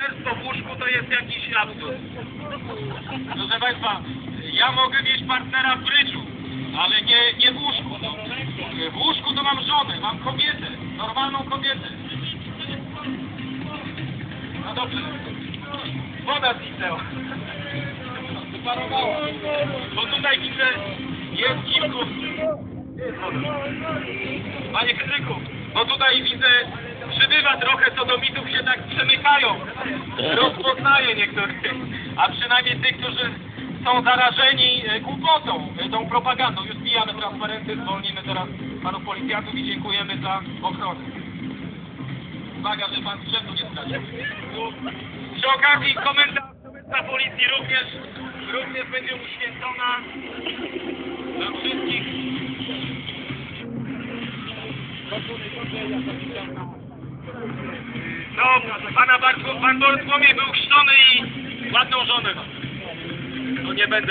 Morderstwo w łóżku to jest jakiś absurd. Proszę Państwa, ja mogę mieć partnera w bryczu, ale nie, nie w łóżku. W łóżku to mam żonę, mam kobietę, normalną kobietę. No dobrze. Woda zniknęła. Wyparowała. Bo tutaj widzę, jest kilku... Panie Henryku, bo tutaj widzę, przybywa trochę sodomitów się tak przemykają. Rozpoznaję niektórych, a przynajmniej tych, którzy są zarażeni e, głupotą, e, tą propagandą. Już zbijamy transparenty, zwolnimy teraz panów policjantów i dziękujemy za ochronę. Uwaga, że pan sprzętu nie stracił. Przy okazji komenda, komenda policji również, również będzie uświęcona dla wszystkich pana pan Bartłomiej był chrzczony i ładną żonę. No nie będę.